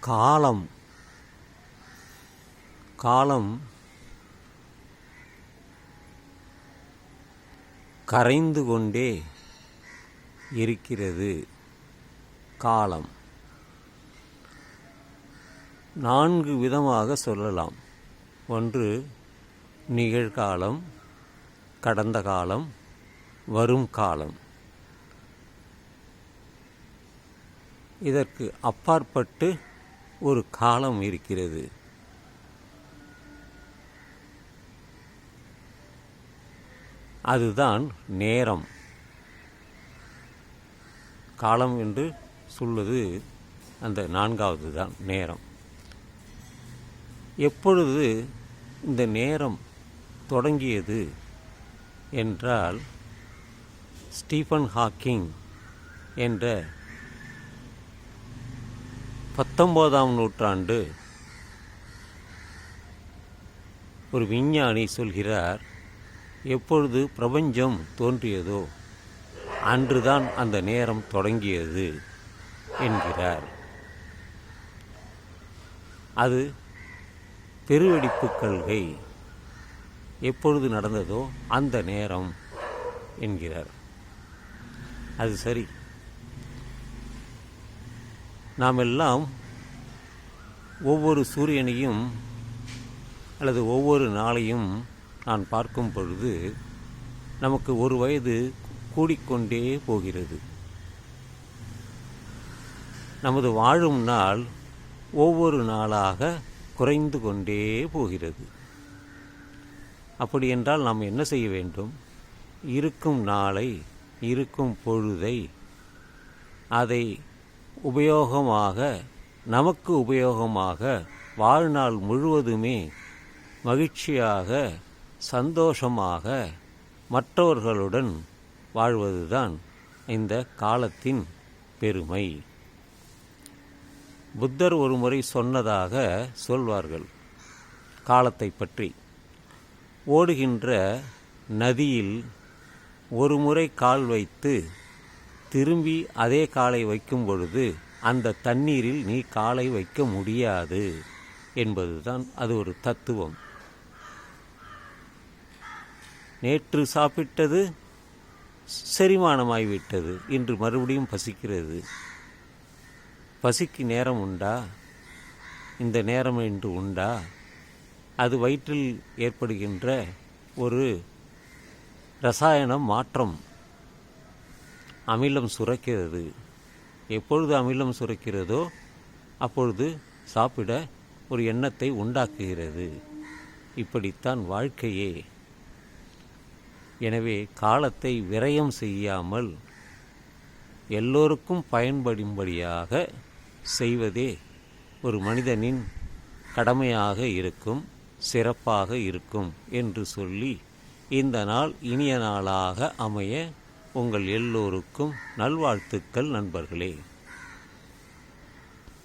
காலம். காலம் கரைந்து கொண்டே இருக்கிறது. காலம். நான்கு விதமாக சொல்லலாம். ஒன்று நிகழ்காலம் கடந்த காலம் வரும் காலம். இதற்கு அப்பாற்பட்டு ஒரு காலம் இருக்கிறது. அதுதான் நேரம். காலம் என்று சொல்வது அந்த நான்காவது தான் நேரம். எப்பொழுது இந்த நேரம் தொடங்கியது என்றால் ஸ்டீஃபன் ஹாக்கிங் என்ற பத்தொம்போதாம் நூற்றாண்டு ஒரு விஞ்ஞானி சொல்கிறார் எப்பொழுது பிரபஞ்சம் தோன்றியதோ அன்றுதான் அந்த நேரம் தொடங்கியது என்கிறார். அது பெருவெடிப்பு கொள்கை எப்பொழுது நடந்ததோ அந்த நேரம் என்கிறார். அது சரி. நாம் எல்லாம் ஒவ்வொரு சூரியனையும் அல்லது ஒவ்வொரு நாளையும் நான் பார்க்கும் பொழுது நமக்கு ஒரு வயது கூடிக்கொண்டே போகிறது. நமது வாழும் நாள் ஒவ்வொரு நாளாக குறைந்து கொண்டே போகிறது. அப்படி என்றால் நாம் என்ன செய்ய வேண்டும்? இருக்கும் நாளை இருக்கும் பொழுதை அதை உபயோகமாக நமக்கு உபயோகமாக வாழ்நாள் முழுவதுமே மகிழ்ச்சியாக சந்தோஷமாக மற்றவர்களுடன் வாழ்வதுதான் இந்த காலத்தின் பெருமை. புத்தர் ஒரு முறை சொன்னதாக சொல்வார்கள். காலத்தை பற்றி ஓடுகின்ற நதியில் ஒரு முறை கால் வைத்து திரும்பி அதே காலை வைக்கும் பொழுது அந்த தண்ணீரில் நீ காலை வைக்க முடியாது என்பதுதான் அது ஒரு தத்துவம். நேற்று சாப்பிட்டது செரிமானமாகிவிட்டது இன்று மறுபடியும் பசிக்கிறது. பசிக்கு நேரம் உண்டா? இந்த நேரம் என்று உண்டா? அது வயிற்றில் ஏற்படுகின்ற ஒரு ரசாயன மாற்றம். அமிலம் சுரக்கிறது. எப்பொழுது அமிலம் சுரக்கிறதோ அப்பொழுது சாப்பிட ஒரு எண்ணத்தை உண்டாக்குகிறது. இப்படித்தான் வாழ்க்கையே. எனவே காலத்தை விரயம் செய்யாமல் எல்லோருக்கும் பயன்படும்படியாக செய்வதே ஒரு மனிதனின் கடமையாக இருக்கும் சிறப்பாக இருக்கும் என்று சொல்லி இந்த நாள் இனிய நாளாக அமைய உங்கள் எல்லோருக்கும் நல்வாழ்த்துக்கள் நண்பர்களே.